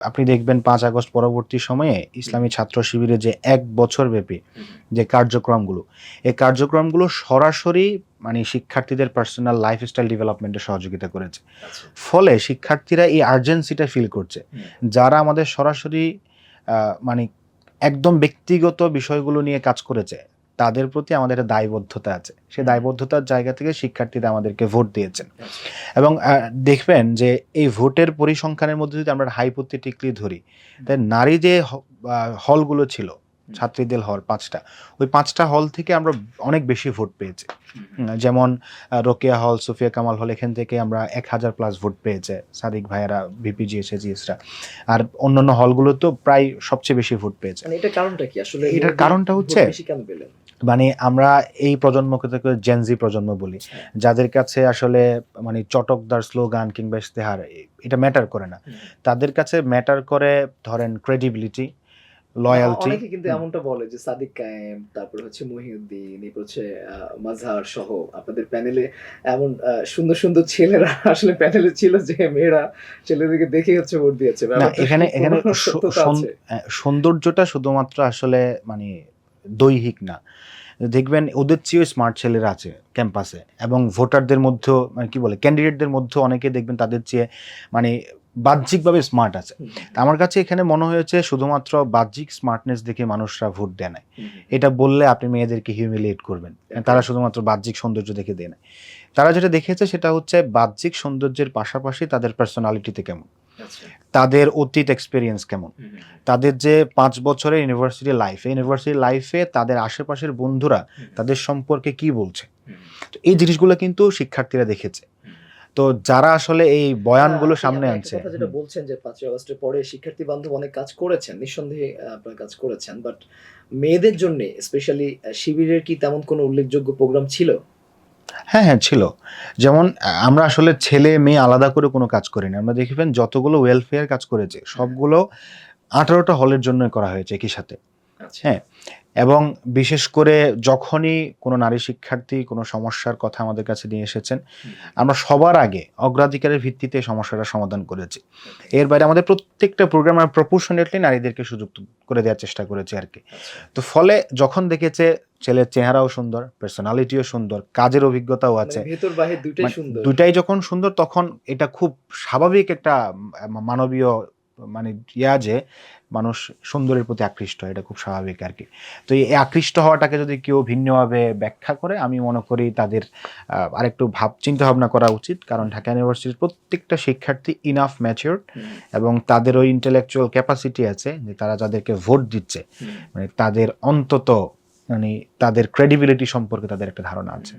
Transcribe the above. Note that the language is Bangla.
আপনি দেখবেন পাঁচ আগস্ট পরবর্তী সময়ে ইসলামী ছাত্র শিবিরে যে এক বছর ব্যাপী যে কার্যক্রমগুলো এই কার্যক্রমগুলো সরাসরি মানে শিক্ষার্থীদের পার্সোনাল লাইফস্টাইল ডেভেলপমেন্টে সহযোগিতা করেছে। আচ্ছা। ফলে শিক্ষার্থীরা এই আর্জেন্সিটা ফিল করছে। যারা আমাদের সরাসরি মানে একদম ব্যক্তিগত বিষয়গুলো নিয়ে কাজ করেছে তাদের প্রতি আমাদের একটা দায়বদ্ধতা আছে। সেই দায়বদ্ধতার জায়গা থেকে শিক্ষার্থীরা আমাদেরকে ভোট দিয়েছেন। এবং দেখবেন যে এই ভোটের পরিসংখ্যানের মধ্যে যদি আমরা হাইপোথেটিকলি ধরি তাই নারী যে হলগুলো ছিল ছাত্রীদের হল পাঁচটা ওই পাঁচটা হল থেকে আমরা অনেক বেশি ভোট পেয়েছি। যেমন রোকেয়া হল সুফিয়া কামাল হল এখান থেকে আমরা এক হাজার প্লাস ভোট পেয়েছে সাদিক ভাইয়েরা ভিপিজি এসএজিএসরা আর অন্যান্য হলগুলো তো প্রায় সবচেয়ে বেশি ভোট পেয়েছে। মানে এটার কারণটা কি? আসলে এটার কারণটা হচ্ছে- মানে আমরা এই প্রজন্মকে থেকে জেনজি প্রজন্ম বলি হ্যাঁ। যাদের কাছে আসলে মানে চটকদার স্লোগান কিংবা ইস্তেহার এটা ম্যাটার করে না তাদের কাছে ম্যাটার করে ধরেন ক্রেডিবিলিটি লয়ালটি অনেকে কিন্তু এমনটা বলে যে সাদিক কায়েম তারপর হচ্ছে মহিউদ্দিন এরপর হচ্ছে মাজহার সহ আপনাদের প্যানেলে এমন সুন্দর সুন্দর ছেলেরা আসলে প্যানেলে ছিল যে মেয়েরা ছেলেদেরকে দেখে হচ্ছে ভোট দিয়েছে এখানে এখানে? আহ, সৌন্দর্যটা শুধুমাত্র আসলে মানে দৈহিক না। দেখবেন ওদের চেয়েও স্মার্ট ছেলেরা আছে ক্যাম্পাসে এবং ভোটারদের মধ্যেও মানে কী বলে ক্যান্ডিডেটদের মধ্যেও অনেকে দেখবেন তাদের চেয়ে মানে বাহ্যিকভাবে স্মার্ট আছে। আমার কাছে এখানে মনে হয়েছে শুধুমাত্র বাহ্যিক স্মার্টনেস দেখে মানুষরা ভোট দেয় না এটা বললে আপনি মেয়েদেরকে হিউমিলিয়েট করবেন। তারা শুধুমাত্র বাহ্যিক সৌন্দর্য দেখে দেয় না তারা যেটা দেখেছে সেটা হচ্ছে বাহ্যিক সৌন্দর্যের পাশাপাশি তাদের পার্সোনালিটিতে কেমন। তাদের অতীত এক্সপিরিয়েন্স কেমন? তাদের যে পাঁচ বছরের ইউনিভার্সিটি লাইফে ইউনিভার্সিটি লাইফে তাদের আশেপাশের বন্ধুরা তাদের সম্পর্কে কি বলছে? তো এই জিনিসগুলো কিন্তু শিক্ষার্থীরা দেখেছে। তো যারা আসলে এই বয়ানগুলো সামনে আনছে। যেটা বলছেন যে পাঁচই আগস্টের পরে শিক্ষার্থী বান্ধব অনেক কাজ করেছেন নিঃসন্দেহে আপনার কাজ করেছেন বাট মেয়েদের জন্য স্পেশালি শিবিরের কি তেমন কোনো উল্লেখযোগ্য প্রোগ্রাম ছিল? হ্যাঁ হ্যাঁ ছিল। যেমন আমরা আসলে ছেলে মেয়ে আলাদা করে কোনো কাজ করিনি। আমরা দেখবেন যতগুলো ওয়েলফেয়ার কাজ করেছে সবগুলো আঠারোটা হলের জন্য করা হয়েছে একই সাথে। আচ্ছা। হ্যাঁ এবং বিশেষ করে যখনই কোনো নারী শিক্ষার্থী কোনো সমস্যার কথা আমাদের কাছে নিয়ে এসেছেন আমরা সবার আগে অগ্রাধিকারের ভিত্তিতে সমস্যাটা সমাধান করেছি। এর বাইরে আমাদের প্রত্যেকটা প্রোগ্রাম আমরা প্রপোর্শনেটলি নারীদেরকে সুযোগ করে দেওয়ার চেষ্টা করেছি আর কি। আচ্ছা। তো ফলে যখন দেখেছে ছেলের চেহারাও সুন্দর পার্সোনালিটিও সুন্দর কাজের অভিজ্ঞতাও মানে আছে দুইটাই মানে দুটাই যখন সুন্দর তখন এটা খুব স্বাভাবিক একটা মানবীয় মানে ইয়া যে মানুষ সুন্দরের প্রতি আকৃষ্ট হয়, এটা খুব স্বাভাবিক আর কি তো এই আকৃষ্ট হওয়াটাকে যদি কেউ ভিন্নভাবে ব্যাখ্যা করে আমি মনে করি তাদের আরেকটু ভাব চিন্তা ভাবনা করা উচিত। কারণ ঢাকা ইউনিভার্সিটির প্রত্যেকটা শিক্ষার্থী ইনাফ ম্যাচিওর এবং তাদের ওই ইন্টেলেকচুয়াল ক্যাপাসিটি আছে যে তারা যাদেরকে ভোট দিচ্ছে মানে তাদের অন্তত মানে তাদের ক্রেডিবিলিটি সম্পর্কে তাদের একটা ধারণা আছে।